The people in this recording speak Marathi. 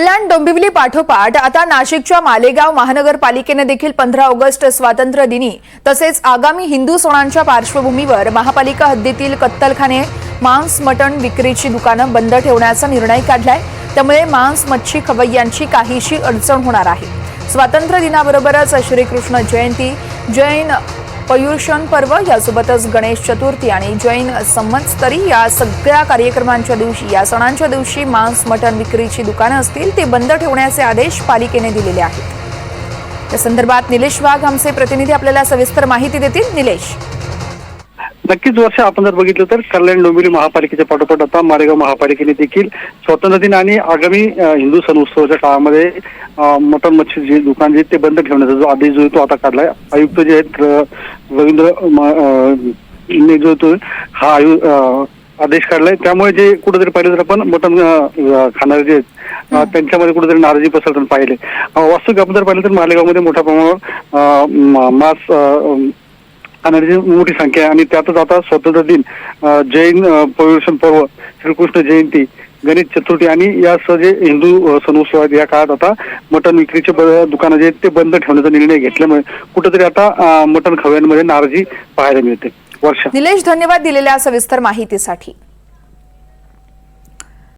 कल्याण डोंबिवली पाठोपाठ आता नाशिकच्या मालेगाव महानगरपालिकेने देखील पंधरा ऑगस्ट स्वातंत्र्य दिनी तसेच आगामी हिंदू सणांच्या पार्श्वभूमीवर महापालिका हद्दीतील कत्तलखाने मांस मटण विक्रीची दुकानं बंद ठेवण्याचा निर्णय काढलाय. त्यामुळे मांस मच्छी खवय्यांची काहीशी अडचण होणार आहे. स्वातंत्र्य दिनाबरोबरच श्रीकृष्ण जयंती जैन पर्युषण पर्व. यासोबतच गणेश चतुर्थी आणि जैन संवत्सरी या सगळ्या कार्यक्रमांच्या दिवशी या सणांच्या दिवशी मांस मटण विक्रीची दुकानं असतील ते बंद ठेवण्याचे आदेश पालिकेने दिलेले आहेत. या संदर्भात निलेश वाघ आमचे प्रतिनिधी आपल्याला सविस्तर माहिती देतील. निलेश. नक्कीच वर्ष आपण जर बघितलं तर कल्याण डोंबिवली महापालिकेच्या पाठोपाठ आता मालेगाव महापालिकेने देखील स्वातंत्र्य दिन आणि आगामी हिंदू सण उत्सवाच्या काळामध्ये अ, मटण मच्छी जे दुकान जे ते बंद ठेवण्याचा जो आदेश जो आहे तो आता काढलाय. आयुक्त जे आहेत रवींद्र ने जो तो हा आयु आदेश काढलाय. त्यामुळे जे कुठेतरी पाहिलं तर आपण मटण अ, खाणारे जे त्यांच्यामध्ये कुठेतरी नाराजी पसरताना पाहिले. वास्तविक आपण जर पाहिलं तर मालेगावमध्ये मोठ्या प्रमाणावर मांस खाणाऱ्याची मोठी संख्या आहे. आणि त्यातच आता स्वतंत्र दिन जैन अ, पर्व श्रीकृष्ण जयंती गणेश चतुर्थी आणि यासह जे हिंदू सण उत्सव आहेत. या काळात आता मटण विक्रीचे दुकानं जे आहेत ते बंद ठेवण्याचा निर्णय घेतल्यामुळे कुठेतरी आता मटण खव्यांमध्ये नाराजी पाहायला मिळते. वर्षा. निलेश धन्यवाद दिलेल्या सविस्तर माहितीसाठी.